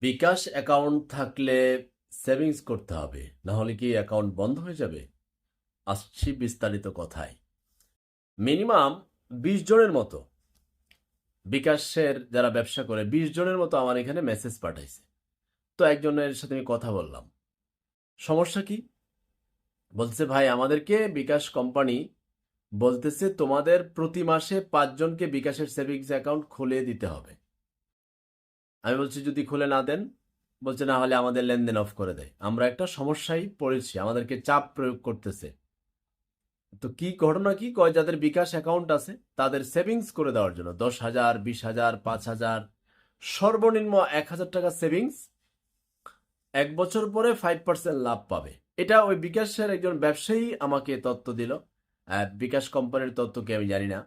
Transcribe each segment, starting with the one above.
বিকাশ account থাকলে savings করতে হবে না হলে কি অ্যাকাউন্ট বন্ধ হয়ে যাবে? আসছি বিস্তারিত কথায়। মিনিমাম বিশ জনের মতো। বিকাশের যারা ব্যবসা করে, বিশ জনের মতো আমার এখানে মেসেজ পাঠাইছে। তো একজনের সাথে আমি কথা বললাম। সমস্যা কি? বলছে, ভাই, আমাদেরকে বিকাশ কোম্পানি বলতেছে তোমাদের প্রতি মাসে পাঁচজনকে বিকাশের সেভিংস অ্যাকাউন্ট খুলে দিতে হবে। আমি বলছি, যদি খুলে না দেন, বলছে, না হলে আমাদের লেনদেন অফ করে দেয়। আমরা একটা সমস্যায় পড়েছি, আমাদেরকে চাপ প্রয়োগ করতেছে। তো কি ঘটনা কি? কয়, যাদের বিকাশ অ্যাকাউন্ট আছে, তাদের সেভিংস করে দেওয়ার জন্য। দশ হাজার, বিশ হাজার, পাঁচ হাজার, সর্বনিম্ন এক হাজার টাকা সেভিংস এক বছর পরে ফাইভ পার্সেন্ট লাভ পাবে। এটা ওই বিকাশের একজন ব্যবসায়ী আমাকে তথ্য দিল। বিকাশ কোম্পানির তত্ত্বকে আমি জানি না।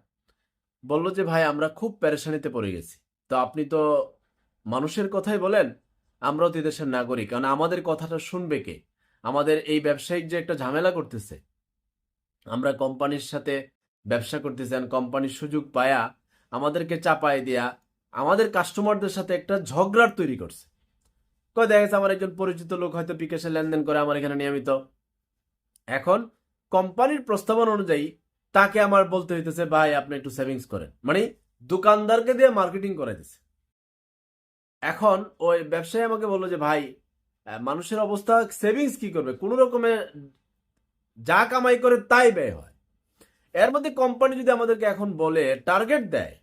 বলল যে, ভাই, আমরা খুব প্যারেশানিতে পড়ে গেছি। তো আপনি তো মানুষের কথাই বলেন, আমরাও তো দেশের নাগরিক। কারণ আমাদের কথাটা শুনবে কে? আমাদের এই ব্যবসায়িক যে একটা ঝামেলা করতেছে, আমরা কোম্পানির সাথে ব্যবসা করতেছেন কোম্পানির সুযোগ পায়া আমাদেরকে চাপায় দেয়া আমাদের কাস্টমারদের সাথে একটা ঝগড়ার তৈরি করছে। কয়, দেখা গেছে আমার একজন পরিচিত লোক হয়তো বিকাশে লেনদেন করে আমার এখানে নিয়মিত। এখন কোম্পানির প্রস্তাবন অনুযায়ী তাকে আমার বলতে হইতেছে, ভাই, আপনি একটু সেভিংস করেন। মানে দোকানদারকে দিয়ে মার্কেটিং করে দিছে এখন ওই ব্যবসায়ী আমাকে বলল যে, ভাই মানুষের অবস্থা সেভিংস কি করবে? কোনো রকমে যা কামাই করে তাই ব্যয় হয়। এর মধ্যে কোম্পানি যদি আমাদেরকে এখন বলে টার্গেট দেয়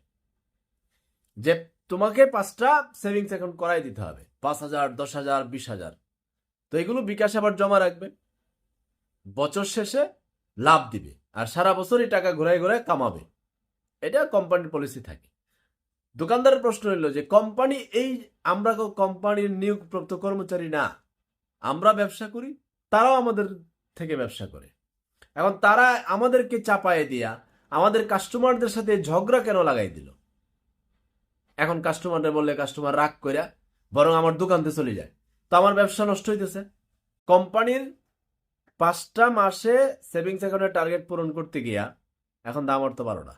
যে, তোমাকে পাঁচটা সেভিংস অ্যাকাউন্ট করাই দিতে হবে। পাঁচ হাজার, দশ হাজার, বিশ হাজার। তো এগুলো বিকাশ আবার জমা রাখবে। বছর শেষে লাভ দিবে। আর সারা বছর এই টাকা ঘুরায় ঘুরায় কামাবে। এটা কোম্পানির পলিসি থাকে। দোকানদারের প্রশ্ন হইল যে, কোম্পানি এই আমরা কোম্পানির নিয়োগপ্রাপ্ত কর্মচারী না। আমরা ব্যবসা করি, তারাও আমাদের থেকে ব্যবসা করে। এখন তারা আমাদেরকে চাপায়ে দিয়া আমাদের কাস্টমারদের সাথে ঝগড়া কেন লাগাই দিল? এখন কাস্টমারদের বললে, কাস্টমার রাগ কইরা বরং আমার দোকানতে চলে যায়। তো আমার ব্যবসা নষ্ট হইতেছে। কোম্পানির পাঁচটা মাসে সেভিংস অ্যাকাউন্টের টার্গেট পূরণ করতে গিয়া এখন দাম অর্থ পারো না।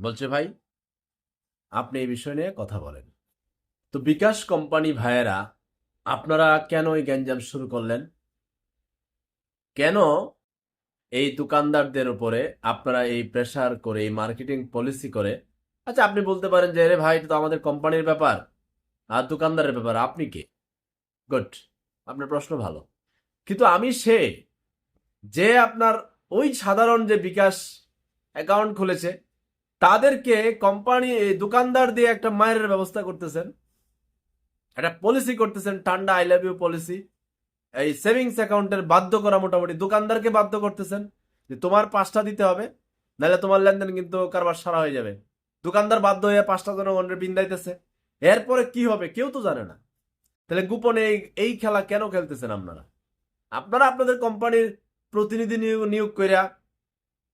বলছে, ভাই আপনি এই বিষয় নিয়ে কথা বলেন। তো বিকাশ কোম্পানি ভাইয়েরা, আপনারা কেন এই গ্যাঞ্জাম শুরু করলেন? কেন এই দোকানদারদের উপরে আপনারা এই প্রেসার করে, এই মার্কেটিং পলিসি করে? আচ্ছা আপনি বলতে পারেন যে রে ভাই, এটা তো আমাদের কোম্পানির ব্যাপার আর দোকানদারের ব্যাপার, আপনি কে? গুড আপনার প্রশ্ন ভালো। কিন্তু আমি সে যে আপনার ওই সাধারণ যে বিকাশ অ্যাকাউন্ট খুলেছে তাদেরকে কোম্পানি দোকানদার দিয়ে একটা মায়ের ব্যবস্থা করতেছেন। একটা পলিসি করতেছেন, ঠান্ডা আই লাভ ইউ পলিসি এই সেভিংস অ্যাকাউন্টের বাধ্য করা মোটামুটি, দোকানদারকে বাধ্য করতেছেন যে তোমার পাঁচটা দিতে হবে, নাহলে তোমার লেনদেন কিন্তু কারবার সারা হয়ে যাবে। দোকানদার বাধ্য হয়ে পাঁচটা জনগণের বিন্দাইতেছে এরপরে কি হবে কেউ তো জানে না। তাহলে গোপনে এই খেলা কেন খেলতেছেন আপনারা? আপনারা আপনাদের কোম্পানির প্রতিনিধি নিয়োগ কইরা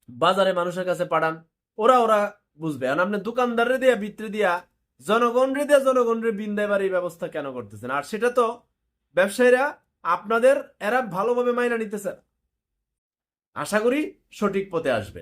বাজারে মানুষের কাছে পাঠান। ওরা ওরা বুঝবে। আর আপনি দোকানদারে দিয়া বিত্রে দিয়া জনগণ রে দিয়া জনগণ রে বিন্দাইবার এই ব্যবস্থা কেন করতেছেন? আর সেটা তো ব্যবসায়ীরা আপনাদের, এরা ভালোভাবে মাইনা নিতেছে আশা করি সঠিক পথে আসবে